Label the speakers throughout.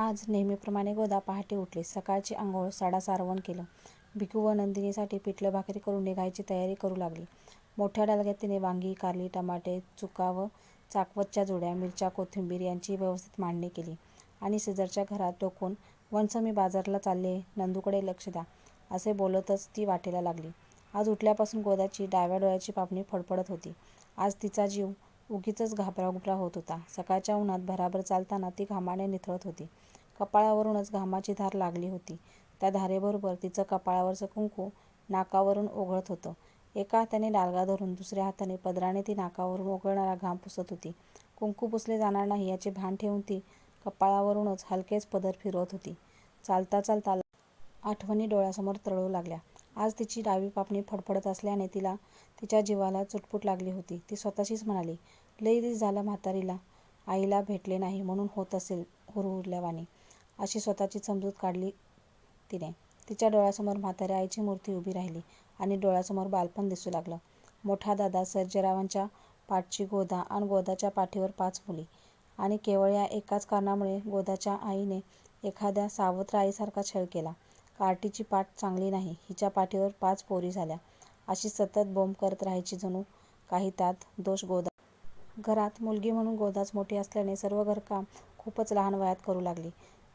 Speaker 1: आज नेहमीप्रमाणे गोदा पहाटे उठली. सकाळची आंघोळ साडा सारवण केलं. भिकू व नंदिनीसाठी पिठलं भाकरी करून निघायची तयारी करू लागली. मोठ्या डालग्यात तिने वांगी, कारली, टमाटे, चुका व चाकवतच्या जुड्या, मिरच्या, कोथिंबीर यांची व्यवस्थित मांडणी केली आणि शेजारच्या घरात टोकून वंस मी बाजारला चालले नंदूकडे लक्ष द्या असे बोलतच ती वाटेला लागली. आज उठल्यापासून गोदाची डाव्या डोळ्याची पापणी फडफडत होती. आज तिचा जीव उगीचच घाबराघुबरा होत होता. सकाळच्या उन्हात भराभर चालताना ती घामाने निथळत होती. कपाळावरूनच घामाची धार लागली होती. त्या धारेबरोबर तिचं कपाळावरचं कुंकू नाकावरून ओघळत होतं. एका हाताने डालगा धरून दुसऱ्या हाताने पदराने ती नाकावरून ओघळणारा घाम पुसत होती. कुंकू पुसले जाणार नाही याचे भान ठेवून ती कपाळावरूनच हलकेच पदर फिरवत होती. चालता चालता आठवणी डोळ्यासमोर तरळू लागल्या. आज तिची डावी पापणी फडफडत असल्याने तिला तिच्या जीवाला चुटपूट लागली होती. ती स्वतःशीच म्हणाली, लई दिस झालं म्हातारीला आईला भेटले नाही म्हणून होत असेल हुरहुरल्यावानी, अशी स्वतःची समजूत काढली तिने. तिच्या डोळ्यासमोर म्हाताऱ्या आईची मूर्ती उभी राहिली आणि डोळ्यासमोर बालपण दिसू लागलं. मोठा दादा सर्जेरावांच्या पाठची गोदा आणि गोदाच्या पाठीवर पाच मुली आणि केवळ या एकाच कारणामुळे गोदाच्या आईने एखाद्या सावत्र आईसारखा छळ केला. कार्टीची पाठ चांगली नाही, हिच्या पाठीवर पाच पोरी झाल्या, अशी सतत बोंब करत राहायची जणू काही त्यात दोष गोदा घरात मुलगी म्हणून गोदाच मोठी असल्याने सर्व घरकाम खूपच लहान वयात करू लागली.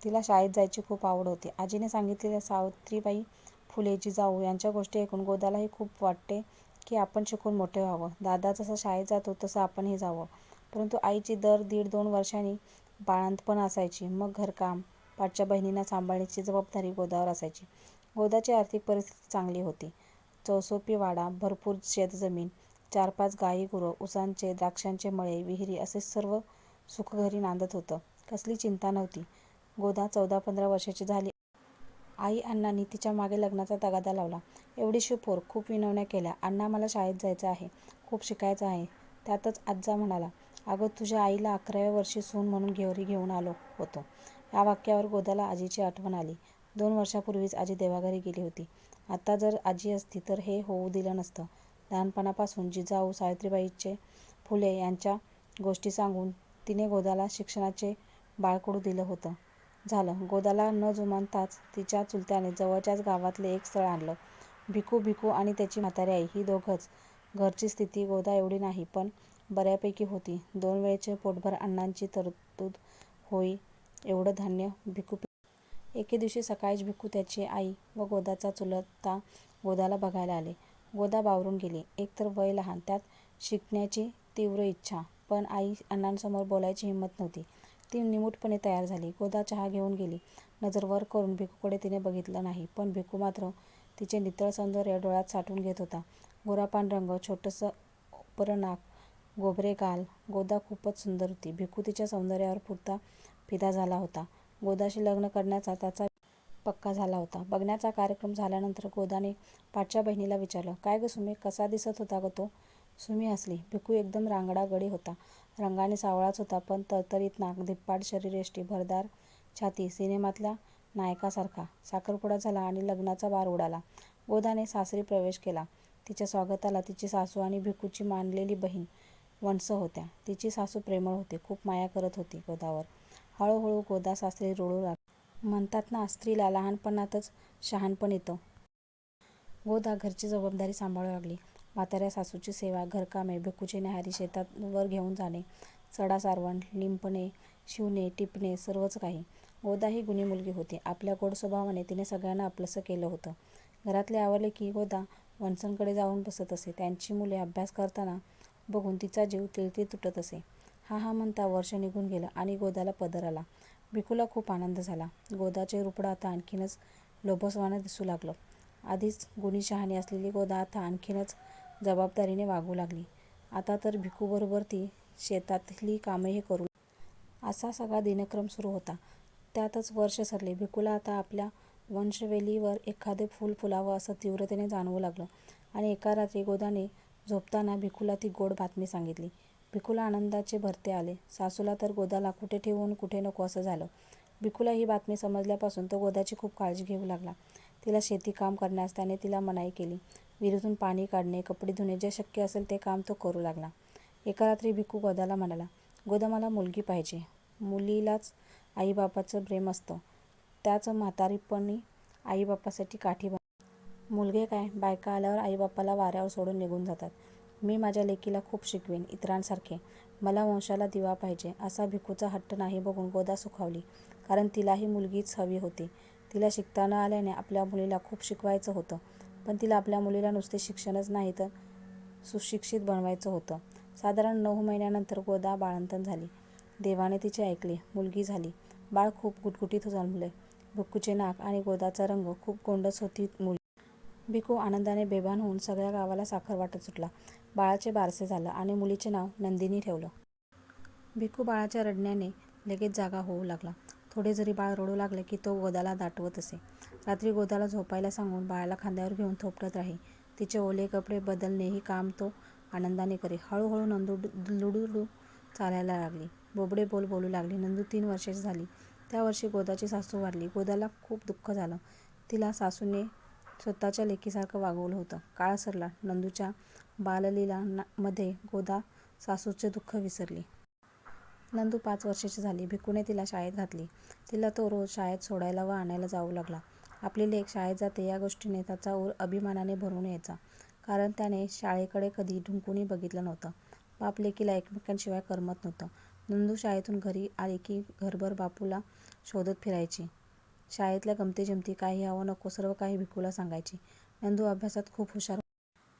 Speaker 1: तिला शाळेत जायची खूप आवड होती. आजीने सांगितलेल्या सावित्रीबाई फुले, जिजाऊ यांच्या गोष्टी ऐकून गोदालाही खूप वाटते की आपण शिकून मोठे व्हावं. दादा जसा शाळेत जातो तसं आपणही जावं. परंतु आईची दर दीड-दोन वर्षांनी बाळंतपण असायची. मग घरकाम, पाठच्या बहिणींना सांभाळण्याची जबाबदारी गोदावर असायची. गोदाची आर्थिक परिस्थिती चांगली होती. चौसोपी वाडा, भरपूर शेतजमीन, चार-पाच गाई-गुरं, उसांचे द्राक्षांचे मळे, विहिरी असे सर्व सुखघरी नांदत होतं. कसली चिंता नव्हती. गोदा चौदा-पंधरा वर्षाची झाली. आई अण्णांनी तिच्यामागे लग्नाचा तगादा लावला. एवढी शिपोर खूप विनवण्या केल्या. अण्णा मला शाळेत जायचं आहे, खूप शिकायचं आहे. त्यातच आज्जा म्हणाला, अगं तुझ्या आईला अकराव्या वर्षी सून म्हणून घेवरी घेऊन आलो होतो. या वाक्यावर गोदाला आजीची आठवण आली. दोन वर्षापूर्वीच आजी देवाघरी गेली होती. आता जर आजी असती तर हे होऊ दिलं नसतं. लहानपणापासून जिजाऊ सावित्रीबाईचे फुले यांच्या गोष्टी सांगून तिने गोदाला शिक्षणाचे बाळकडू दिलं होतं. झालं, गोदाला न जुमानताच तिच्या चुलत्याने जवळच्याच गावातले एक स्थळ आणलं. भिकू, भिकू आणि त्याची म्हातारी आई ही दोघंच. घरची स्थिती गोदा एवढी नाही, पण बऱ्यापैकी होती. दोन वेळचे पोटभर अण्णांची तरतूद होई एवढं धान्य भिकू एके दिवशी सकाळीच भिकू, त्याची आई व गोदाचा चुलता गोदाला बघायला आले. गोदा बावरून गेली. एकतर वय लहान, त्यात शिकण्याची तीव्र इच्छा. पण आई अण्णांसमोर बोलायची हिंमत नव्हती. ती निमूटपणे तयार झाली. गोदा चहा घेऊन गेली. नजर वर करून भिकूकडे तिने बघितलं नाही. पण भिकू मात्र तिचे नितळ सौंदर्य डोळ्यात साठवून घेत होता. गोरापान रंग, छोटंसं उपरनाक गोबरे गाल. गोदा खूपच सुंदर होती. भिकू तिच्या सौंदर्यावर पुरता फिदा झाला होता. गोदाशी लग्न करण्याचा त्याचा पक्का झाला होता. बघण्याचा कार्यक्रम झाल्यानंतर गोदाने पाठच्या बहिणीला विचारलं, काय गं सुमी कसा दिसत होता गं तो? सुमी हसली. भिकू एकदम रांगडा गडी होता. रंगाने सावळाच होता, पण तरतरीत नाक, धिप्पाड शरीरयष्टी, भरदार छाती, सिनेमातल्या नायकासारखा. साखरपुडा झाला आणि लग्नाचा बार उडाला. गोदाने सासरी प्रवेश केला. तिच्या स्वागताला तिची सासू आणि भिकूची मानलेली बहीण वंस होत्या. तिची सासू प्रेमळ होती. खूप माया करत होती गोदावर. हळूहळू गोदा सासरी रुळू लागली. म्हणतात ना, स्त्रीला लहानपणातच शहाणपण येतं. गोदा घरची जबाबदारी सांभाळू लागली. म्हाताऱ्या सासूची सेवा, घरकामे, भिकूचे न्याहारी, शेतावर घेऊन जाणे, सडा-सारवण, लिंपणे, शिवणे, टिपणे सर्वच काही. गोदा ही गुणी मुलगी होती. आपल्या गोड स्वभावाने तिने सगळ्यांना आपलंसं केलं होतं. घरातले आवरले की गोदा वंसांकडे जाऊन बसत असे. त्यांची मुले अभ्यास करताना बघून तिचा जीव तिळती तुटत असे. हा हा म्हणता वर्ष निघून गेलं आणि गोदाला पदर आला. भिकूला खूप आनंद झाला. गोदाचे रुपडं आता आणखीनच लोभसवानं दिसू लागलं. आधीच गुणी-शहाणी असलेली गोदा आता आणखीनच जबाबदारीने वागू लागली. आता तर भिकूबरोबर ती शेतातली कामंही करू लागली. असा सगळा दिनक्रम सुरू होता. त्यातच वर्ष सरले. भिकूला आता आपल्या वंशवेलीवर एखादे फूल फुलावं असं तीव्रतेने जाणवू लागलं आणि एका रात्री गोदाने झोपताना भिकूला ती गोड बातमी सांगितली. भिकूला आनंदाचे भरते आले. सासूला तर गोदाला कुठे ठेवून कुठे नको असं झालं. भिकूला ही बातमी समजल्यापासून तो गोदाची खूप काळजी घेऊ लागला. तिला शेतीकाम करण्यास त्याने तिला मनाई केली. विहिरीतून पाणी काढणे, कपडे धुणे, जे शक्य असेल ते काम तो करू लागला. एका रात्री भिकू गोदाला म्हणाला, गोदा मला मुलगी पाहिजे. मुलीलाच आईबापाचं प्रेम असतं त्याच म्हातारीपणी आईबापासाठी काठी बन मुलगे काय बायका आल्यावर आईबापाला वाऱ्यावर सोडून निघून जातात. मी माझ्या लेकीला खूप शिकवेन इतरांसारखे. मला वंशाला दिवा पाहिजे असा भिकूचा हट्ट नाही बघून गोदा सुखावली. कारण तिलाही मुलगीच हवी होती. तिला शिकता न आल्याने आपल्या मुलीला खूप शिकवायचं होतं. पण तिला आपल्या मुलीला नुसते शिक्षणच नाही तर सुशिक्षित बनवायचं होतं. साधारण नऊ महिन्यानंतर गोदा बाळंतन झाली. देवाने तिचे ऐकले. मुलगी झाली. बाळ खूप गुटगुटीत जन्मले. भिकूचे नाक आणि गोदाचा रंग खूप गोंडस होती मुली भिकू आनंदाने बेभान होऊन सगळ्या गावाला साखर वाटत सुटला. बाळाचे बारसे झालं आणि मुलीचे नाव नंदिनी ठेवलं. भिकू बाळाच्या रडण्याने लगेच जागा होऊ लागला. थोडे जरी बाळ रडू लागले की तो गोदाला दाटवत असे. रात्री गोदाला झोपायला सांगून बाळाला खांद्यावर घेऊन थोपटत राही. तिचे ओले कपडे बदलणेही काम तो आनंदाने करे हळूहळू नंदू लुडूडू चालायला लागली. बोबडे बोल बोलू लागली. नंदू तीन वर्षाची झाली त्या वर्षी गोदाची सासू वारली. गोदाला खूप दुःख झालं. तिला सासूने स्वतःच्या लेकीसारखं वागवलं होतं. काळ सरला. नंदूच्या बाललीला मध्ये गोदा सासूचे दुःख विसरली. नंदू पाच वर्षाची झाली. भिकूने तिला शाळेत घातली. तिला तो रोज शाळेत सोडायला व आणायला जाऊ लागला. आपली लेख शाळेत जाते या गोष्टीने त्याचा ऊर अभिमानाने भरून यायचा. कारण त्याने शाळेकडे कधी ढुंकूनही बघितलं नव्हतं. बाप लेकीला एकमेकांशिवाय करमत नव्हतं. नंदू शाळेतून घरी आली की घरभर बापूला शोधत फिरायची. शाळेतल्या गमतीजमती, काही हवं नको सर्व काही भिकूला सांगायची. नंदू अभ्यासात खूप हुशार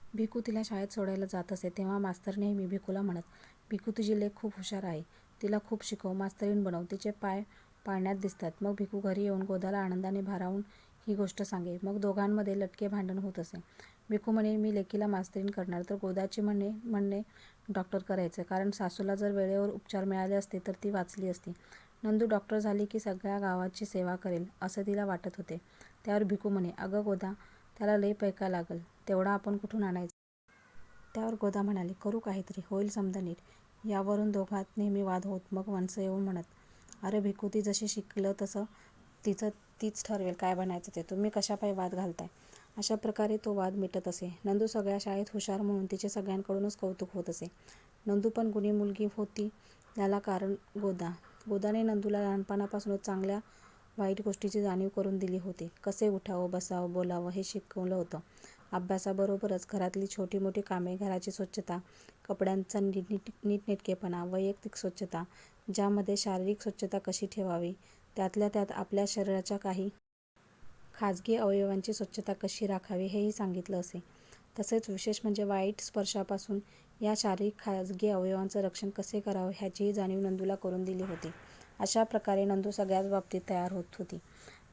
Speaker 1: भिकू तिला शाळेत सोडायला जात असे तेव्हा मास्तर नेहमी भिकूला म्हणत, भिकू तुझी लेख खूप हुशार आहे. तिला खूप शिकव. मास्तरीण बनव. तिचे पाय पाळण्यात दिसतात. मग भिकू घरी येऊन गोदाला आनंदाने भारावून ही गोष्ट सांगे. मग दोघांमध्ये लटके भांडण होत असे. भिकू म्हणे मी लेकीला मास्तरीण करणार तर गोदाची म्हणे म्हणणे डॉक्टर करायचं. कारण सासूला जर वेळेवर उपचार मिळाले असते तर ती वाचली असती. नंदू डॉक्टर झाली की सगळ्या गावाची सेवा करेल असं तिला वाटत होते. त्यावर भिकू म्हणे अगं गोदा त्याला लई पैका लागल. तेवढा आपण कुठून आणायचा? त्यावर गोदा म्हणाले करू काहीतरी. होईल समजा नीट. यावरून दोघांत नेहमी वाद होत. मग माणसं येऊन म्हणत अरे भिकू ती जशी शिकलं तसं तिचं तीच ठरवेल काय बनायचं ते. तुम्ही कशापायी वाद घालताय? अशा प्रकारे तो वाद मिटत असे. नंदू सगळ्या शाळेत हुशार म्हणून तिचे सगळ्यांकडूनच कौतुक होत असे. नंदू पण गुणी मुलगी होती याला कारण गोदा. गोदाने नंदूला लहानपणापासूनच चांगल्या वाईट गोष्टीची जाणीव करून दिली होती. कसे उठावं, बसावं, बोलावं हे शिकवलं होतं. अभ्यासाबरोबरच घरातली छोटी मोठी कामे, घराची स्वच्छता, कपड्यांचा नीट नीटनेटकेपणा, वैयक्तिक स्वच्छता, ज्यामध्ये शारीरिक स्वच्छता कशी ठेवावी, त्यातल्या त्यात आपल्या शरीराच्या काही खाजगी अवयवांची स्वच्छता कशी राखावी हेही सांगितलं असे. तसेच विशेष म्हणजे वाईट स्पर्शापासून या शारीरिक खाजगी अवयवांचं रक्षण कसे करावं ह्याचीही जाणीव नंदूला करून दिली होती. अशा प्रकारे नंदू सगळ्याच बाबतीत तयार होत होती.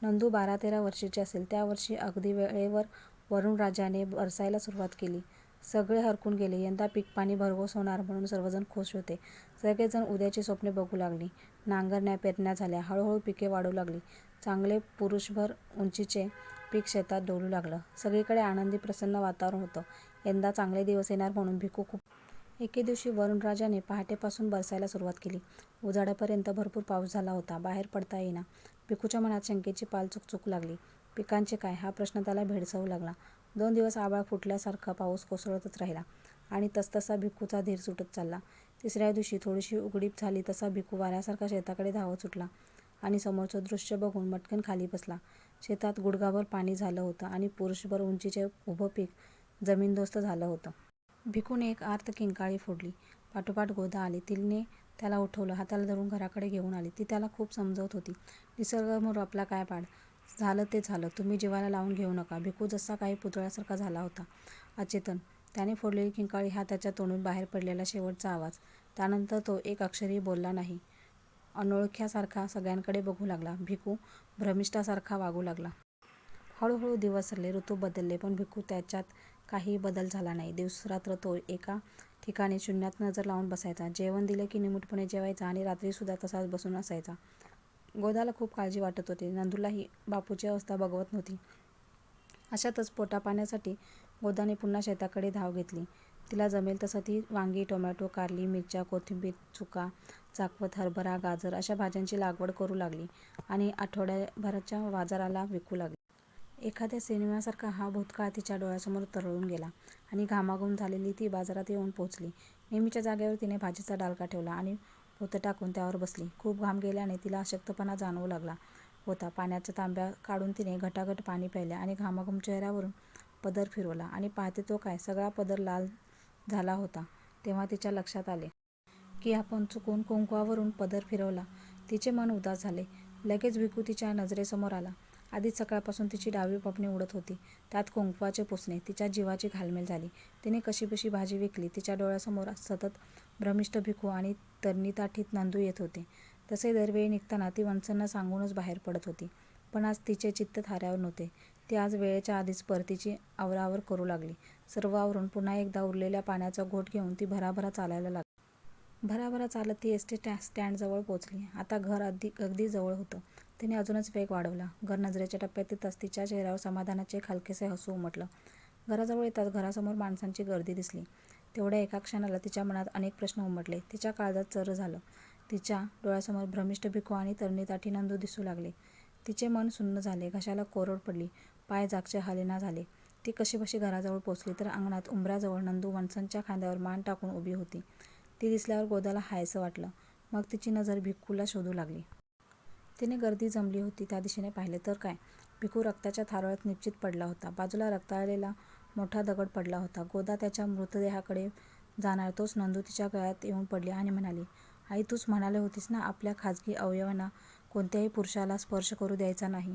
Speaker 1: नंदू बारा तेरा वर्षाची असेल त्या वर्षी अगदी वेळेवर वरुणराजाने बरसायला सुरुवात केली. सगळे हरखून गेले. यंदा पीकपाणी भरघोस होणार म्हणून सर्वजण खुश होते. सगळेजण उद्याची स्वप्ने बघू लागली. नांगरण्या, पेरण्या झाल्या. हळूहळू पिके वाढू लागली. चांगले पुरुषभर उंचीचे पीक शेतात डोलू लागलं. सगळीकडे आनंदी प्रसन्न वातावरण होतं. यंदा चांगले दिवस येणार म्हणून भिकू खूप एके दिवशी वरुणराजाने पहाटेपासून बरसायला सुरुवात केली. उजाड्यापर्यंत भरपूर पाऊस झाला होता. बाहेर पडता येईना. भिकूच्या मनात शंकेची पाल चुकचुकू लागली. पिकांचे काय? हा प्रश्न त्याला भेडसावू लागला. दोन दिवस आभाळ फुटल्यासारखा पाऊस कोसळतच राहिला आणि तसतसा भिक्खूचा धीर सुटत चालला. तिसऱ्या दिवशी थोडीशी उघडीप झाली तसा भिकू वाऱ्यासारखा शेताकडे धावत सुटला आणि समोरचं दृश्य बघून मटकन खाली बसला. शेतात गुडघाभर पाणी झालं होतं आणि पुरुषभर उंचीचे उभं पीक जमीनदोस्त झालं होतं. भिकूने एक आर्त किंकाळी फोडली. पाठोपाठ गोदा आली. तिने त्याला उठवलं. हाताला धरून घराकडे घेऊन आली. ती त्याला खूप समजवत होती. निसर्गमोर आपला काय पाड? झालं ते झालं. तुम्ही जीवाला लावून घेऊ नका. भिकू जसा काही पुतळ्यासारखा झाला होता. अचेतन. त्याने फोडलेली किंकाळी हा त्याच्या तोंडून बाहेर पडलेला शेवटचा आवाज. त्यानंतर तो एक अक्षरही बोलला नाही. अनोळख्यासारखा सगळ्यांकडे बघू लागला. भिकू भ्रमिष्ठासारखा वागू लागला. हळूहळू दिवस सरले. ऋतू बदलले. पण भिकू त्याच्यात काही बदल झाला नाही. दिवसरात्र तो एका ठिकाणी शून्यात नजर लावून बसायचा. जेवण दिलं की निमूटपणे जेवायचा आणि रात्रीसुद्धा तसाच बसून असायचा. गोदाला खूप काळजी वाटत होती. नंदूलाही बापूची अवस्था बघवत नव्हती. अशातच पोटापाण्यासाठी गोदाने पुन्हा शेताकडे धाव घेतली. तिला जमेल तसं ती वांगी, टोमॅटो, कारली, मिरच्या, कोथिंबीर, चुका, चाकवत, हरभरा, गाजर अशा भाज्यांची लागवड करू लागली आणि आठवड्याभराच्या बाजाराला विकू लागली. एखाद्या सिनेमासारखा हा भूतकाळ तिच्या डोळ्यासमोर तरळून गेला आणि घामाघूम झालेली ती बाजारात येऊन पोहोचली नेहमीच्या जागेवर तिने भाजीचा डालका ठेवला आणि पोतं टाकून त्यावर बसली. खूप घाम गेल्याने तिला अशक्तपणा जाणवू लागला होता. पाण्याच्या तांब्या काढून तिने घटाघट पाणी प्यायले आणि घामाघूम चेहऱ्यावरून पदर फिरवला आणि पाहते तो काय, सगळा पदर लाल झाला होता. तेव्हा तिच्या लक्षात आले. की आपण चुकून कुंकवावरून पदर फिरवला. तिचे मन उदास झाले. लगेच भिकू तिच्या नजरेसमोर आला. आधीच सकाळपासून तिची डावी पापणी उडत होती. त्यात कुंकवाचे पुसणे. तिच्या जीवाची घालमेल झाली. तिने कशीबशी भाजी विकली. तिच्या डोळ्यासमोर सतत भ्रमिष्ठ भिकू आणि तरणीताठीत नंदू येत होते. तसे दरवेळी निघताना ती वत्सांना सांगूनच बाहेर पडत होती. पण आज तिचे चित्त थाऱ्यावर नव्हते. ती आज वेळेच्या आधीच परतीची आवरावर करू लागली. सर्व आवरून पुन्हा एकदा उरलेल्या पाण्याचा घोट घेऊन ती भराभरा चालायला लागली. भराभरा चालत ती एस. टी. स्टँडजवळ पोचली. आता घर अगदी अगदी जवळ होतं. तिने अजूनच वेग वाढवला. घर नजरेच्या टप्प्यात येताच तिच्या चेहऱ्यावर समाधानाचे एक हलकेसे हसू उमटलं. घराजवळ येताच घरासमोर माणसांची गर्दी दिसली. तेवढ्या एका क्षणाला तिच्या मनात अनेक प्रश्न उमटले. तिच्या काळजात चर झालं. तिच्या डोळ्यासमोर भ्रमिष्ठ भिकू आणि तरणीताठी नंदू दिसू लागले. तिचे मन सुन्न झाले. घशाला कोरड पडली. पाय जागचे हालेना झाले. ती कशीबशी घराजवळ पोचली तर अंगणात उंबऱ्याजवळ नंदू वत्सांच्या खांद्यावर मान टाकून उभी होती. ती दिसल्यावर गोदाला हायसं वाटलं. मग तिची नजर भिक्कूला शोधू लागली. तिने गर्दी जमली होती त्या दिशेने पाहिले तर काय, भिकू रक्ताच्या थारोळ्यात निश्चित पडला होता. बाजूला रक्ताळलेला मोठा दगड पडला होता. गोदा त्याच्या मृतदेहाकडे जाणार तोच नंदू तिच्या गळ्यात येऊन पडली आणि म्हणाली, आई तूच म्हणाले होतीस ना आपल्या खाजगी अवयवांना कोणत्याही पुरुषाला स्पर्श करू द्यायचा नाही.